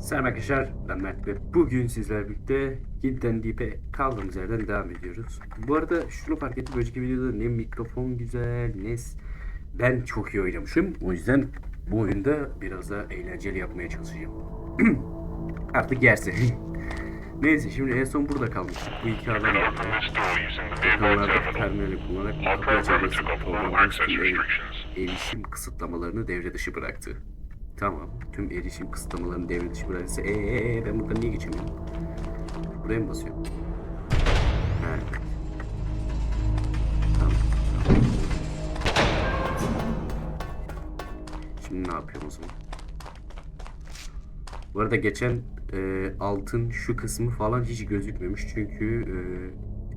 Selam arkadaşlar, ben Mert ve bugün sizler birlikte Gilden Deep'e kaldığımız yerden devam ediyoruz. Bu arada şunu fark ettim, önceki videoda ne mikrofon güzel, ne... Ben çok iyi oynamışım, o yüzden bu oyunda biraz daha eğlenceli yapmaya çalışacağım. Artık yerse. Neyse şimdi en son burada kalmıştık. Bu iki adam terminal. terminali kullanarak tüm restrictions. erişim kısıtlamalarını devre dışı bıraktı. Tamam. Tüm erişim kısıtlamalarını devre dışı bıraktıysa eee ben buradan niye geçemiyorum? Buraya mı basıyorum? Ha. Şimdi ne yapıyorum o zaman? Bu arada geçen e, altın şu kısmı falan hiç gözükmemiş çünkü e,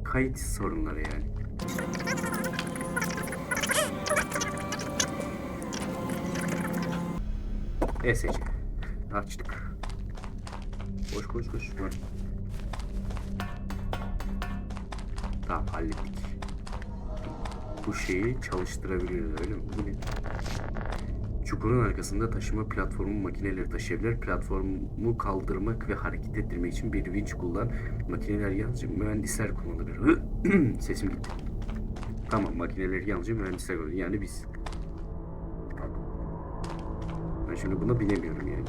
kayıt sorunları yani. ESC. Açtık. Koş koş koş. Tamam hallettik. Bu şeyi çalıştırabiliyoruz öyle mi? Bu ne? Çukurun arkasında taşıma platformu makineleri taşıyabilir. Platformu kaldırmak ve hareket ettirmek için bir winch kullan. Makineler yalnızca mühendisler kullanabilir. Sesim gitti. Tamam makineleri yalnızca mühendisler kullanır. Yani biz. Şimdi buna binemiyorum yani.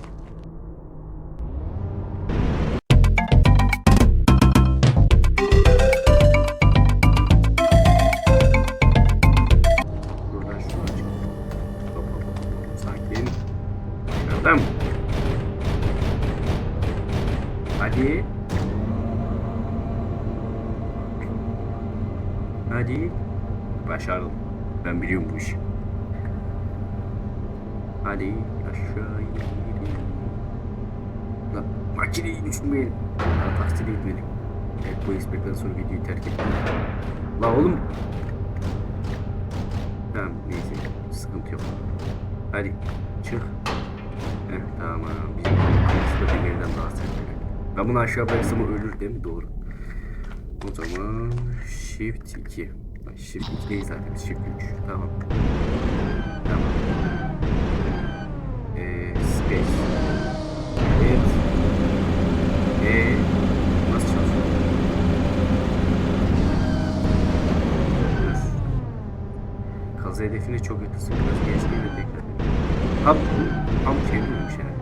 Makineyi düşünmeyelim. Daha taksit etmedim. Evet bu ispekten sonra videoyu terk ettim. La oğlum. Tamam neyse sıkıntı yok. Hadi çık. Heh tamam bizim kafası da yerden daha sert. Ben bunu aşağı bıraksam ölür değil mi? Doğru. O zaman shift 2. Ay, Shift 2 değil zaten shift 3. Tamam. Tamam. Dur. Kazı hedefine çok yakınsın. Biraz geçtiğinde tekrar. Ha bu tam çeviriyormuş yani.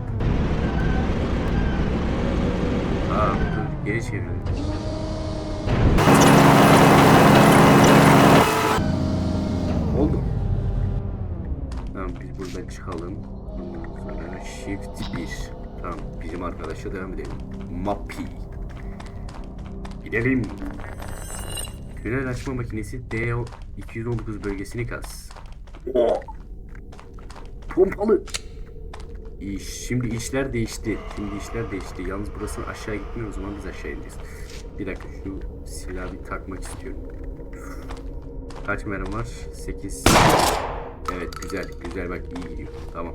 Aa dur geri çeviriyorum. Oldu. Tamam biz buradan çıkalım. Sonra shift 1. Tamam bizim arkadaşla devam edelim. Mapi. Gidelim. Tünel açma makinesi D219 bölgesini kaz. Oh! Pompalı. İş, şimdi işler değişti. Şimdi işler değişti. Yalnız burası aşağı gitmiyor o zaman biz aşağı ineceğiz. Bir dakika şu silahı bir takmak istiyorum. Kaç mermi var? 8. Evet güzel güzel bak iyi gidiyor. Tamam.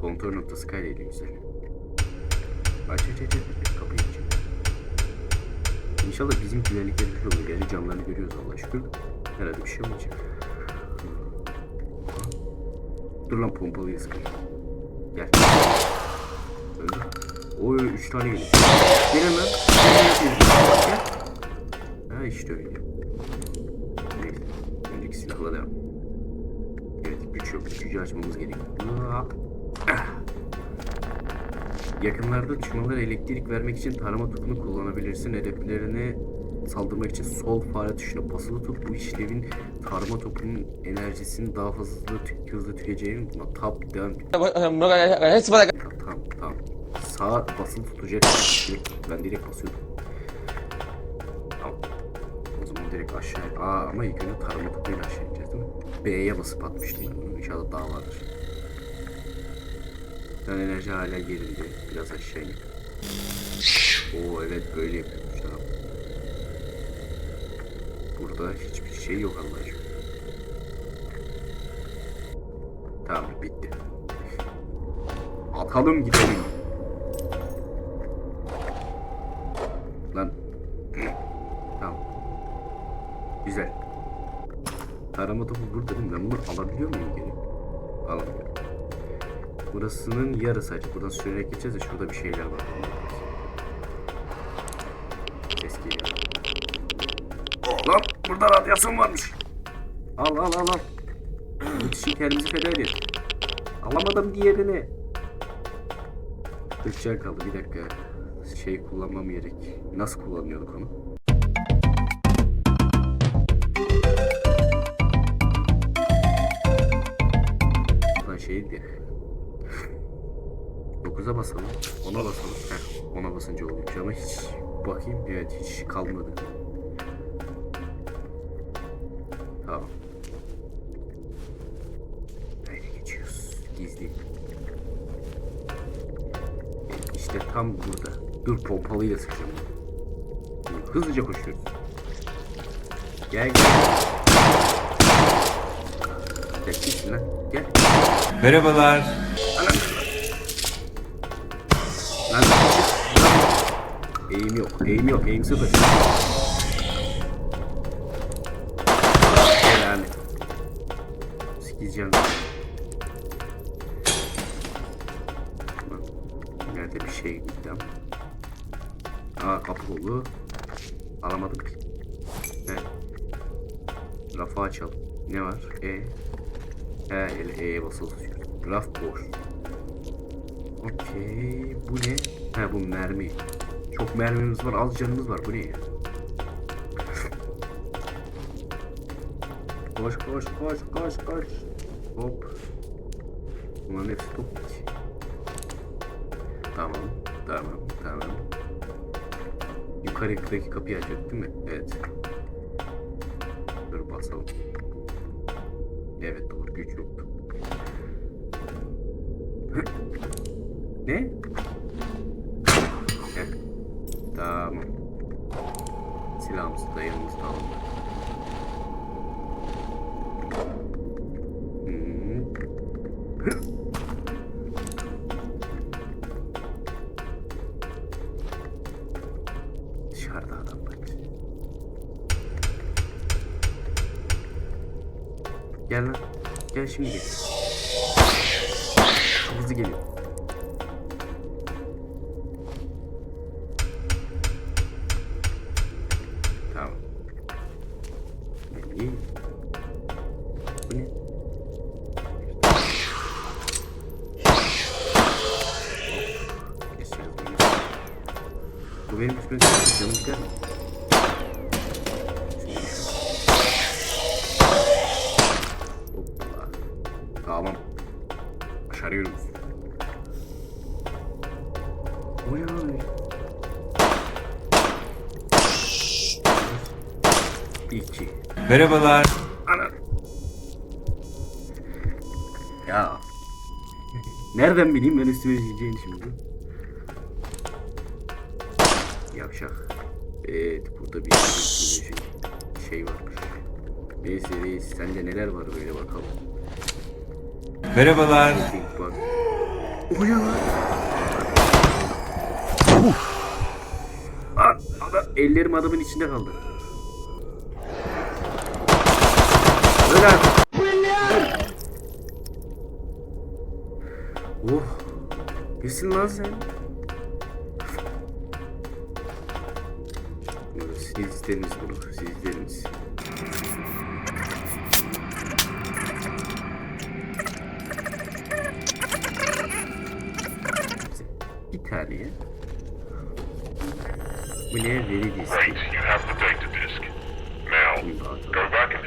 Kontrol noktası kaydıyla güzel. Aç aç aç aç. Kapıyı aç. İnşallah bizim güvenlikleri bir olur. Yani camlarını görüyoruz Allah şükür. Herhalde bir şey olmayacak. Dur lan pompalıyı sıkın. Gel. Öldü. Oy üç tane geliyor. Gel lan. Gel. Ha işte öyle. Neyse. Önceki silahla devam. Evet güç yok. Gücü açmamız gerekiyor. Yakınlarda düşmanlara elektrik vermek için tarama topunu kullanabilirsin. Hedeflerine saldırmak için sol fare tuşuna basılı tut. Bu işlevin tarama topunun enerjisini daha hızlı tü- hızlı tükeceğini buna tap devam Tamam tamam. Sağ basılı tutacak. Ben direkt basıyordum. Tamam. O zaman direkt aşağı. Aa ama ilk önce tarama topuyla aşağı ineceğiz değil mi? B'ye basıp atmıştım ben. İnşallah daha vardır. Ben enerji hala yerinde. Biraz aşağı in. Oo evet böyle yapıyormuş tamam. Burada hiçbir şey yok Allah aşkına. Tamam bitti. Atalım gidelim. Güzel. Tarama topu burada değil mi? Ben bunu alabiliyor muyum geri? Alamıyorum. Burasının yarısı açık. Buradan sürerek geçeceğiz de şurada bir şeyler var. Ses geliyor. Lan burada radyasyon varmış. Al al al al. Kişi kendimizi feda ediyor. Alamadım diğerini. Bıçak kaldı bir dakika. Şey kullanmam gerek. Nasıl kullanıyorduk onu? Lan şey 9'a basalım. 10'a basalım. Heh, 10'a basınca oluyormuş ama hiç bakayım. Evet hiç kalmadı. Tamam. Böyle geçiyoruz. Gizli. İşte tam burada. Dur pompalıyla sıkacağım. Hızlıca koşuyoruz. Gel gel. Gel. Merhabalar. Eğim yok, eğim yok, eğim sıfır. Helal. Sikeceğim. Nerede bir şey gitti ama. Aa kapı oldu. Alamadık. Evet. Rafı açalım. Ne var? E. He, el E'ye basılı tutuyoruz. Raf boş. Okey. Bu ne? Ha bu mermi. Çok mermimiz var, az canımız var. Bu ne ya? Koş koş koş koş koş. Hop. Bunların hepsi top. Tamam. Tamam. Tamam. Yukarıdaki kapıyı açacak değil mi? Evet. Dışarıda adam var. Gel lan. Gel şimdi gel. Hızlı geliyor. Tamam. Başarıyoruz. O ne abi? İki. Merhabalar. Ana. Ya. Nereden bileyim ben üstüme yiyeceğini şimdi? Yavşak. Evet burada bir sürü şey varmış. Neyse reis sende neler var böyle bakalım. Merhabalar. O ne lan? Lan adam, ellerim adamın içinde kaldı. Öyle artık. Oh. Nesin lan sen? Siz istediniz bunu. Siz istediniz.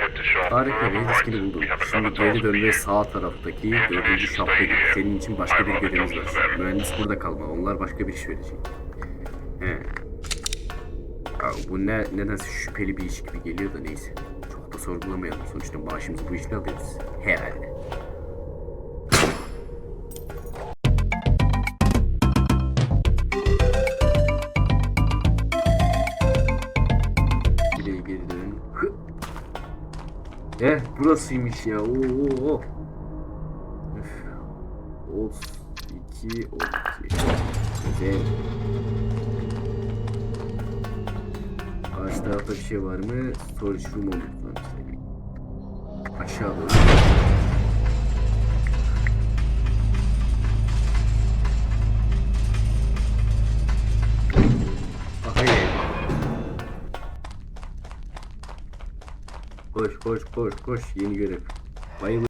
Head to shaft Harika veri diskini buldum. Şimdi geri dön ve sağ taraftaki dördüncü şapta git. Senin için başka bir görevimiz var. Mühendis burada kalma. Onlar başka bir iş verecek. He. Ya bu ne, nedense şüpheli bir iş gibi geliyor da neyse. Çok da sorgulamayalım. Sonuçta maaşımızı bu işle alıyoruz. Herhalde. Eh burasıymış ya. Oo. oo. Üf. Of. 2 12. Güzel. Karşı tarafta bir şey var mı? Storage room oldu. Lan. Aşağı doğru. Koş koş koş koş yeni görev. Bayıl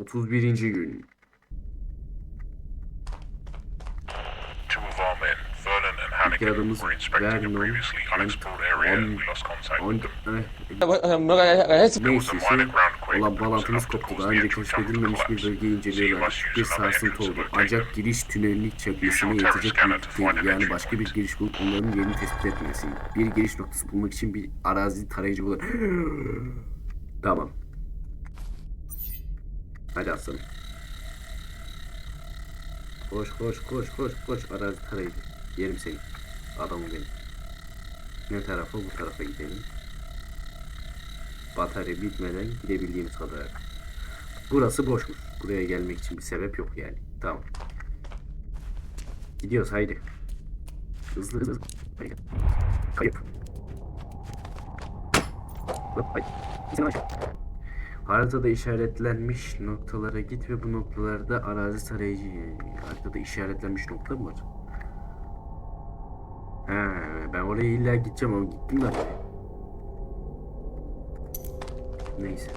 31. gün. Men, Vernon and Hannigan, adımız were inspecting a Was bağlantımız koptu. Daha önce keşfedilmemiş bir bölgeyi inceliyorlar. Bir sarsıntı oldu. Ancak giriş tünelini your yetecek büyüklük değil. Yani başka bir giriş bulup onların yerini tespit etmesi. Bir giriş noktası bulmak için bir arazi tarayıcı bulur. tamam. Hadi aslanım. Koş koş koş koş koş arazi tarayıcı. Yerim seni. Adamım benim. Ne tarafa bu tarafa gidelim. Batarya bitmeden gidebildiğimiz kadar. Burası boşmuş. Buraya gelmek için bir sebep yok yani. Tamam. Gidiyoruz haydi. Hızlı hızlı. Kayıp. Haritada işaretlenmiş noktalara git ve bu noktalarda arazi tarayıcı haritada işaretlenmiş nokta mı var? He, ben oraya illa gideceğim ama gittim de Neyse.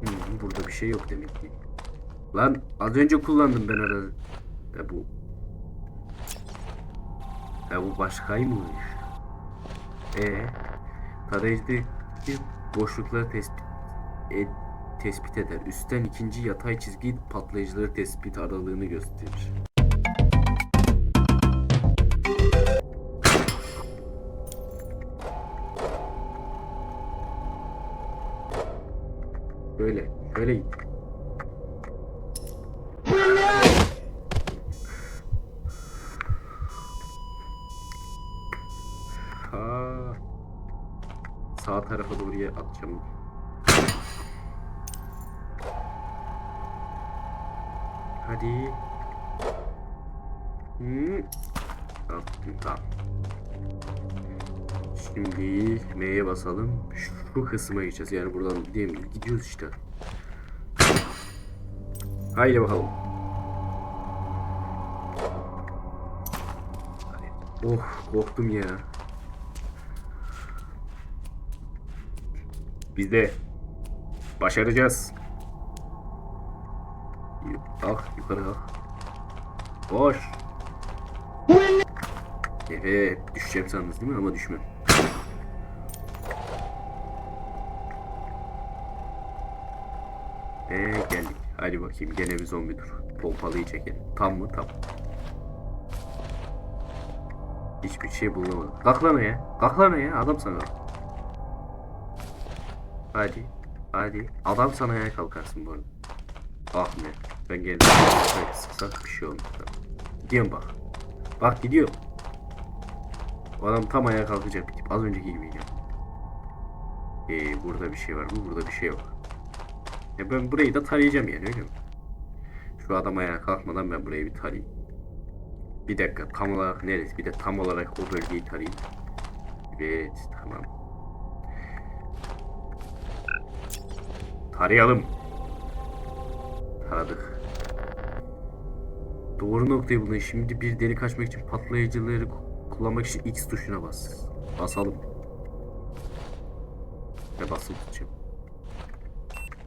Hmm, burada bir şey yok demek ki. Lan az önce kullandım ben arada. Ya bu. Ya bu başkaymış. E tarayıcıdaki boşlukları tespit e, tespit eder. Üstten ikinci yatay çizgi patlayıcıları tespit aralığını gösterir. Böyle, böyle git. Ha. Sağ tarafa doğru atacağım. Hadi. Hmm. Attım tamam. Şimdi M'ye basalım. Şu kısma geçeceğiz. Yani buradan mi? Gidiyoruz işte. Haydi bakalım. Oh korktum ya. Biz de başaracağız. Kalk yukarı kalk. Koş. Evet düşeceğim sandınız değil mi ama düşmem. Eee geldik. Hadi bakayım gene bir zombi dur. Pompalıyı çekelim. Tam mı? Tam. Hiçbir şey bulamadım. Kalk lan ya. Kalk lan ya. Adam sana. Hadi. Hadi. Adam sana ayağa kalkarsın bu arada. Ah ne. Ben geldim. Böyle sıksak bir şey olmuş. Gidiyorum bak. Bak gidiyor. O adam tam ayağa kalkacak bir tip. Az önceki gibi yani. Ee, burada bir şey var mı? Burada bir şey yok. Ya ben burayı da tarayacağım yani öyle mi? Şu adam ayağa kalkmadan ben burayı bir tarayayım. Bir dakika tam olarak neresi? Bir de tam olarak o bölgeyi tarayayım. Evet tamam. Tarayalım. Taradık. Doğru noktayı buldun. Şimdi bir delik açmak için patlayıcıları ku- kullanmak için X tuşuna bas. Basalım. Ve basılı tutacağım.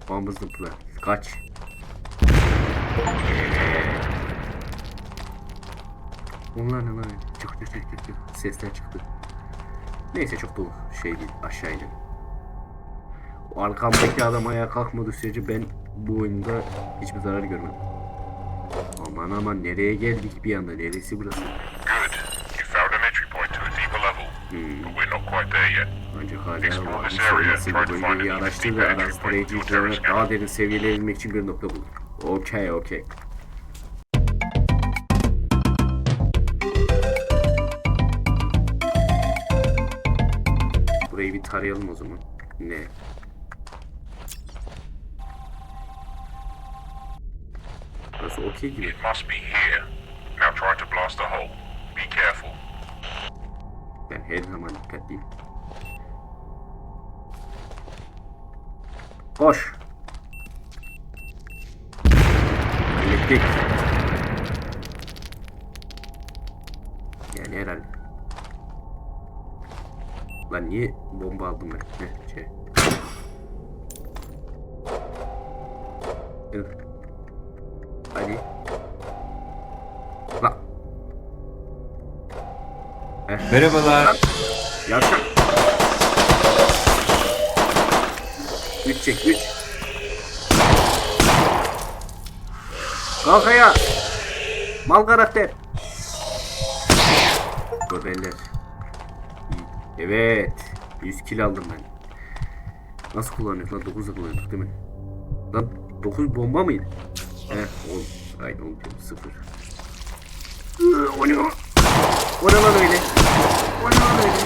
Bomba zıpla. Kaç. Onlar ne lan? Çık çık çık çık çık. Sesler çıktı. Neyse çok da şey değil. Aşağı inelim. O arkamdaki adam ayağa kalkmadığı sürece ben bu oyunda hiçbir zarar görmem. Aman aman nereye geldik bir anda? Neresi burası? Good. You found an entry point to a deeper level, but we're not quite there yet. Ancak hala bu bölgeyi araştır ve scanner. daha derin seviyelere inmek için bir nokta bul. Okey okey. Burayı bir tarayalım o zaman. Ne? Burası okey gibi. It must be here. Now try to blast the hole. Be careful. Ben her zaman dikkatliyim. Koş. Elektrik. Yani herhalde. Lan niye bomba aldım ben? Ne şey. Hadi. Lan. Merhabalar. Yavşak. 3 çek 3. Kalk ayağa. Mal karakter. Göbeller. Evet. 100 kilo aldım ben. Nasıl kullanıyoruz lan? 9'da kullanıyorduk değil mi? Lan 9 bomba mıydı? He 10. Aynen 10 diyorum 0. O ne o? O ne lan öyle? O ne lan öyle?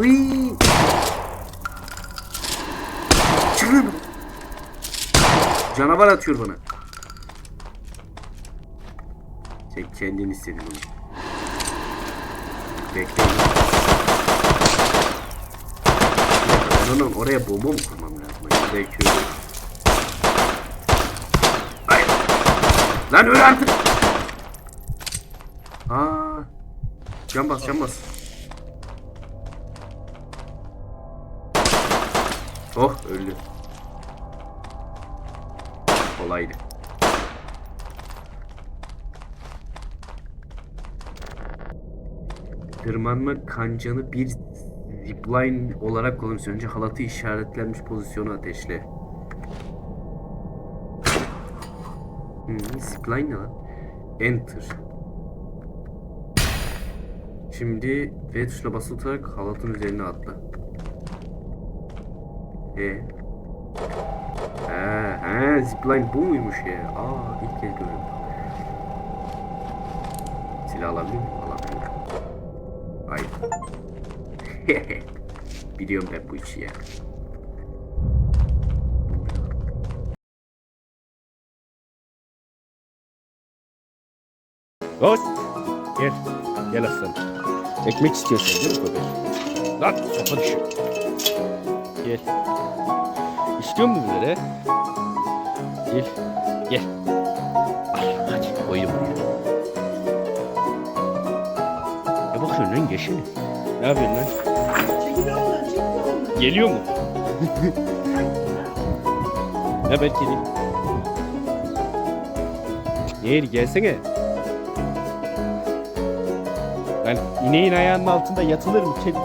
Uy. Canavar atıyor bana. Sen kendin istedin bunu. Bekle. Ben onun oraya bomba mı kurmam lazım? Öyle. Ay. Lan öl artık. Aa. Can bas, can bas. Oh öldü. Kolaydı. Tırmanma kancanı bir zipline olarak kullanıyorsun. Önce halatı işaretlenmiş pozisyonu ateşle. Hmm, zipline ne lan? Enter. Şimdi V tuşuna basılı tutarak halatın üzerine atla. E. Ha, zipline bu muymuş ya? Aa, ilk kez görüyorum. Silah alabilir miyim? Alamıyorum. Ay. Biliyorum ben bu işi ya. Dost. Gel. Gel aslanım. Ekmek istiyorsun değil mi köpek? Lan sopa düşüyor. Gel. İstiyor musun bunları? Gel. Gel. Al hadi koyayım buraya. Ne bakıyorsun lan geçini? Ne yapıyorsun lan? Geliyor mu? ne ben geleyim. Gel gelsene. Lan ineğin ayağının altında yatılır mı kedi?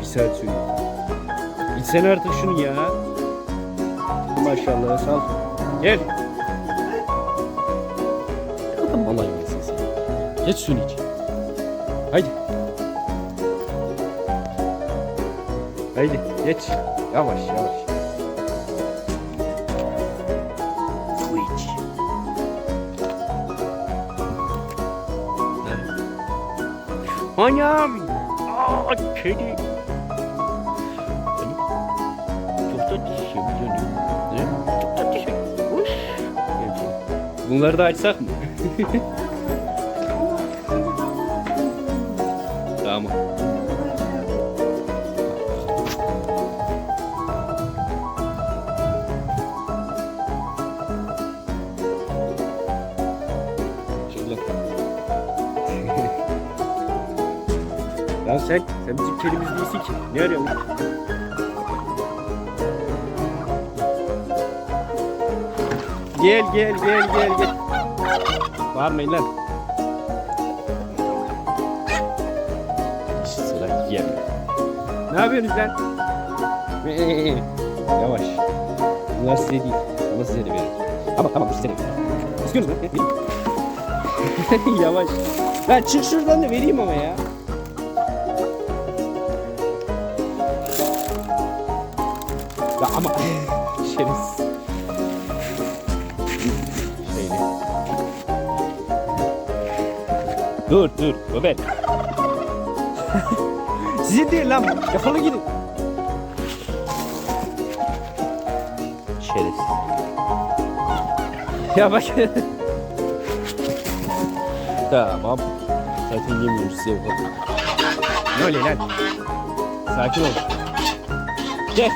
Bir saat sürüyor. İçsene artık şunu ya. Maşallah sal. Gel. Kadın bana gelsin sen. Geç suyunu iç. Haydi. Haydi geç. Yavaş yavaş. Su iç. Anam. Aa kedi. Bunları da açsak mı? tamam. Lan sen, sen bizim kedimiz değilsin ki. Ne arıyorsun? Gel gel gel gel gel. Bağırmayın lan. Sıra yem. Ne yapıyorsunuz lan? Yavaş. Bunlar size değil. Ama size de verin. Tamam tamam size de verin. İstiyorsunuz lan? Yavaş. Lan çık şuradan da vereyim ama ya. Ya ama şerefsiz. Dur dur Robert. Sizin değil lan bu. Defolun gidin. Şerefsiz. Ya bak. tamam. Zaten yemiyoruz size bakalım. Ne öyle lan? Sakin ol. Gel.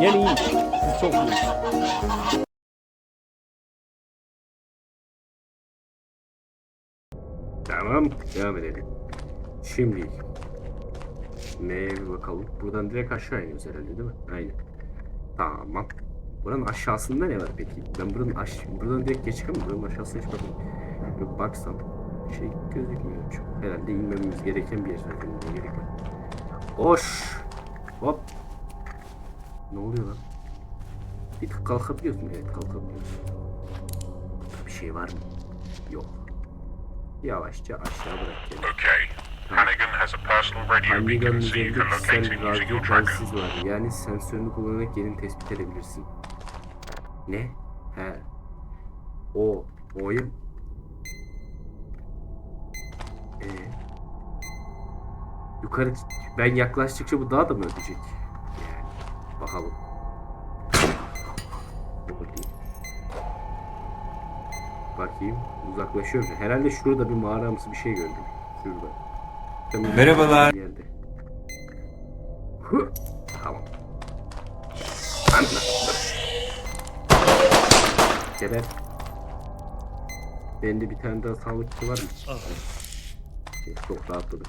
Gel iyi. Siz çok iyi. Tamam, devam edelim. Şimdi M'ye bir bakalım. Buradan direkt aşağı iniyoruz herhalde değil mi? Aynen. Tamam. Buranın aşağısında ne var peki? Ben buranın aş buradan direkt geçecek ama buranın aşağısına hiç bakmadım. Bir baksam şey gözükmüyor çok. Herhalde inmemiz gereken bir yer zaten. Gerek var? Hoş. Hop. Ne oluyor lan? Bir tık kalkabiliyorsun. Evet kalkabiliyorsun. Burada bir şey var mı? Yok. Yavaşça aşağı bırak kendini. Okay. Hannigan has a personal radio beacon Hannigan'ın so you üzerinde can locate kişisel it using radyo your tracker. telsiz var. Yani sensörünü kullanarak yerini tespit edebilirsin. Ne? He. O. O'yu. Ee. Yukarı ben yaklaştıkça bu daha da mı ötecek? Yani. Bakalım. Bakayım. Uzaklaşıyor. Herhalde şurada bir mağaramsı bir şey gördüm. Şurada. Tamam. Merhabalar. Yerde. Hı. Tamam. Anla. Geber. Bende bir tane daha sağlıkçı var mı? Çok rahatladık.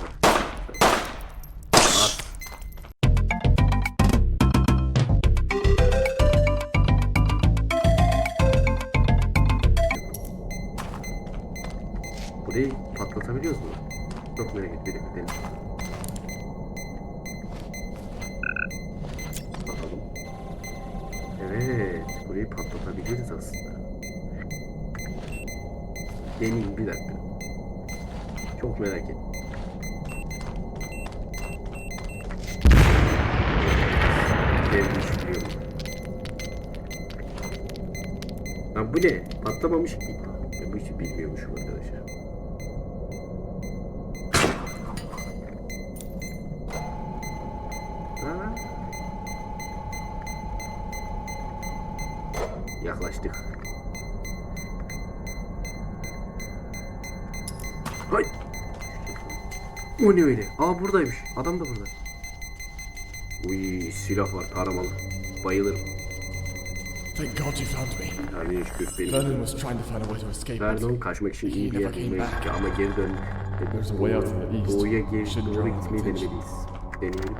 Burayı patlatabiliyoruz mu? Çok merak ettim. Bir dakika. Bakalım. Evet, burayı patlatabiliriz aslında. Deneyeyim bir dakika. Çok merak ettim. Lan bu ne? Patlamamış. Ben bu işi bilmiyormuşum arkadaşlar. Ha? Yaklaştık. Hay. O ne öyle? Aa buradaymış. Adam da burada. Uy silah var taramalı. Bayılırım. Thank God you found me. Tabii şükür benim. Vernon was trying to find a way to escape. Vernon kaçmak için iyi bir yer bulmaya gitti ama geri dön. There's a way out in the east. Doğuya geri doğru gitmeyi denemeliyiz. Deneyelim.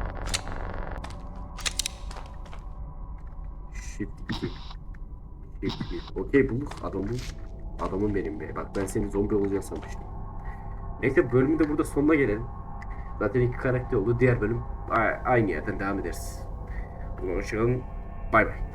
Shift 2. Shift 1. Okey bulduk. Adam bulduk. Adamım benim be. Bak ben senin zombi olacağını sanmıştım. Neyse bölümün de burada sonuna gelelim. Zaten iki karakter oldu. Diğer bölüm aynı yerden devam ederiz. Hoşçakalın. Bay bay.